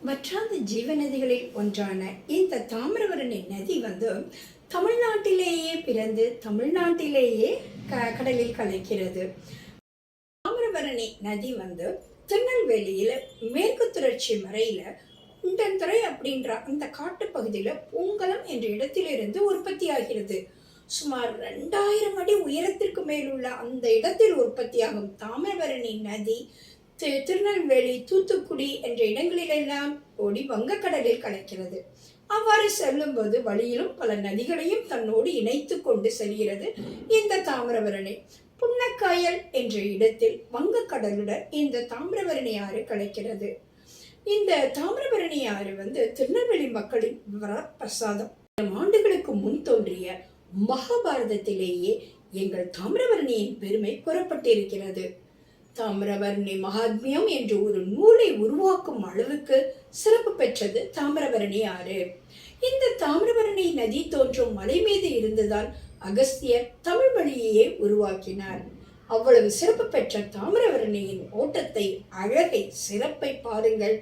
வற்றாத ஜீவநதிகளில் ஒன்றான இந்த தாமிரபரணி நதி வந்து தமிழ்நாட்டிலேயே பிறந்து தமிழ்நாட்டிலேயே க கடலில் கலக்கிறது. தாமிரபரணி நதி வந்து திருநெல்வேலியில் மேற்கு தொடர்ச்சி மறையில் குண்டன்துறை அப்படின்ற அந்த காட்டுப்பகுதியில பூங்கலம் என்ற இடத்திலிருந்து உற்பத்தி ஆகிறது சுமார் ரெண்டாயிரம் அடி உயரத்திற்கு மேலுள்ள அந்த இடத்தில் உற்பத்தியாகும் தாமிரபரணி நதி திருநெல்வேலி தூத்துக்குடி என்ற இடங்களிலெல்லாம் ஓடி வங்கக்கடலில் கலக்கிறது. அவ்வாறு செல்லும்போது வழியிலும் பல நதிகளையும் தன்னோடு இணைத்து கொண்டு செல்கிறது இந்த தாமிரபரணி. புன்னக்காயல் என்ற இடத்தில் வங்கக்கடலுடன் இந்த தாமிரபரணி ஆறு கலக்கிறது. இந்த தாமிரபரணி ஆறு வந்து திருநெல்வேலி மக்களின் வரப்பிரசாதம் ஆண்டுகளுக்கு முன் தோன்றிய மகாபாரதத்திலேயே எங்கள் தாமிரபரணியின் பெருமை கூறப்பட்டிருக்கிறது. தாமிரபரணி மகாத்மியம் என்ற ஒரு நூலை உருவாக்கும் அளவுக்கு சிறப்பு பெற்றது தாமிரபரணி ஆறு. இந்த தாமிரபரணி நதி தோன்றும் மலை மீது இருந்ததால் அகஸ்தியர் தமிழ் வழியையே உருவாக்கினார். அவ்வளவு சிறப்பு பெற்ற தாமிரபரணியின் ஓட்டத்தை அழகை சிறப்பை பாருங்கள்.